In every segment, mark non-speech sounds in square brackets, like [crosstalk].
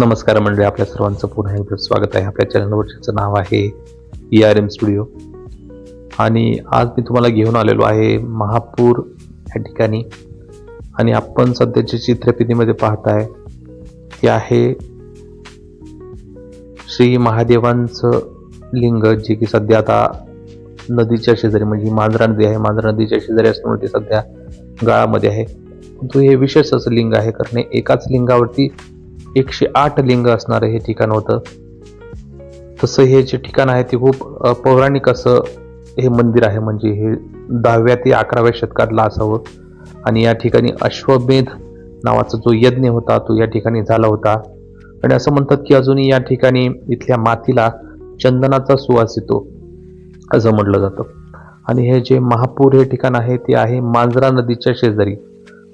नमस्कार मंडळी आपल्या सर्वांचं पुन्हा एकदा स्वागत आहे. आपल्या चॅनलवर नाव आहे ई आर एम स्टुडिओ आणि आज मी तुम्हाला घेऊन आलेलो आहे महापूर या ठिकाणी. आणि आपण सध्याच्या चित्रफितीमध्ये पाहताय ते आहे श्री महादेवांचं लिंग जे की सध्या आता नदीच्या शेजारी म्हणजे मांजरा नदी आहे. मांजरा नदीच्या शेजारी असल्यामुळे ते सध्या गाळामध्ये आहे. परंतु हे विशेष असं लिंग आहे कारण एकाच लिंगावरती एकशे आठ लिंग असणारं हे ठिकाण होतं. तसं हे जे ठिकाण आहे ते खूप पौराणिक असं हे मंदिर आहे. म्हणजे हे दहाव्या ते अकराव्या शतकातला असावं. आणि या ठिकाणी अश्वमेध नावाचा जो यज्ञ होता तो या ठिकाणी झाला होता. आणि असं म्हणतात की अजूनही या ठिकाणी इथल्या मातीला चंदनाचा सुवास येतो असं म्हटलं जातं. आणि हे जे महापूर हे ठिकाण आहे ते आहे मांजरा नदीच्या शेजारी.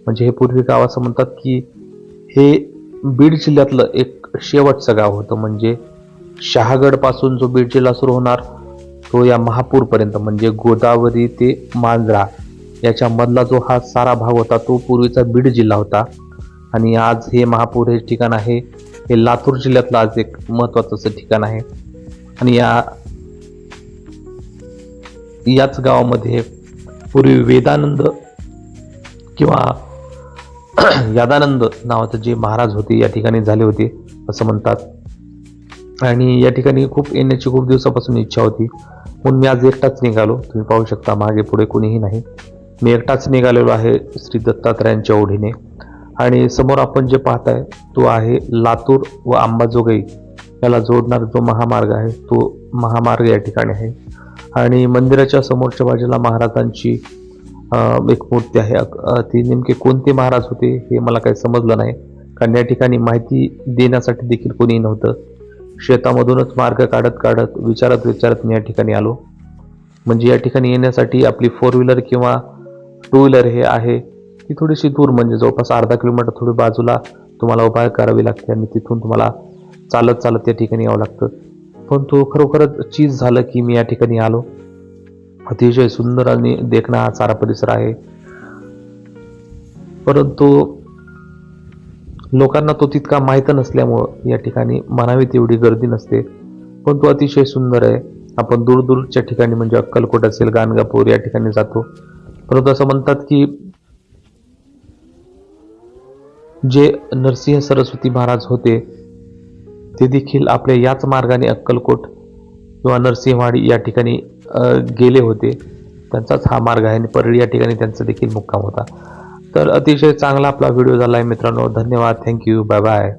म्हणजे हे पूर्वी गाव असं म्हणतात की हे बीड जिल्ह्यातलं एक शेवटचं गाव होतं म्हणजे शहागडपासून जो बीड जिल्हा सुरू होणार तो या महापूरपर्यंत म्हणजे गोदावरी ते मांजरा याच्यामधला जो हा सारा भाग होता तो पूर्वीचा बीड जिल्हा होता. आणि आज हे महापूर हे ठिकाण आहे हे लातूर जिल्ह्यातलं आज एक महत्त्वाचं असं ठिकाण आहे. आणि या याच गावामध्ये पूर्वी वेदानंद किंवा [clears throat] यादानंद नावाचे जे महाराज होते या ठिकाणी झाले होते असं म्हणतात. आणि या ठिकाणी खूप येण्याची खूप दिवसापासून इच्छा होती. म्हणून मी आज एकटाच निघालो. तुम्ही पाहू शकता मागे पुढे कोणीही नाही. मी एकटाच निघालेलो आहे श्री दत्तात्रयांच्या ओढीने. आणि समोर आपण जे पाहताय तो आहे लातूर व अंबाजोगाई. याला जोडणारा जो महामार्ग आहे तो महामार्ग या ठिकाणी आहे. आणि मंदिराच्या समोरच्या बाजूला महाराजांची एक मूर्ती आहे. ती नेमके कोणते महाराज होते हे मला काही समजलं नाही. कारण या ठिकाणी माहिती देण्यासाठी देखील कोणी नव्हतं. शेतामधूनच मार्ग काढत काढत विचारत विचारत मी या ठिकाणी आलो. म्हणजे या ठिकाणी येण्यासाठी आपली फोर व्हीलर किंवा टू व्हीलर हे आहे ती थोडीशी दूर म्हणजे जवळपास अर्धा किलोमीटर थोडी बाजूला तुम्हाला उपाय करावी लागते आणि तिथून तुम्हाला चालत चालत या ठिकाणी यावं लागतं. पण तो खरोखरच चीज झालं की मी या ठिकाणी आलो. अतिशय सुंदर आणि देखणा हा सारा परिसर आहे. परंतु लोकांना तो तितका माहीत नसल्यामुळं या ठिकाणी म्हणावी तेवढी गर्दी नसते. पण तो अतिशय सुंदर आहे. आपण दूरदूरच्या ठिकाणी म्हणजे अक्कलकोट असेल गाणगापूर या ठिकाणी जातो. परंतु असं म्हणतात की जे नरसिंह सरस्वती महाराज होते ते देखील आपल्या याच मार्गाने अक्कलकोट किंवा नरसिंहवाडी या ठिकाणी गेले होते. त्यांचाच हा मार्ग आहे आणि परळी या ठिकाणी त्यांचा देखील मुक्काम होता. तर अतिशय चांगला आपला व्हिडिओ झाला आहे मित्रांनो. धन्यवाद. Thank you bye bye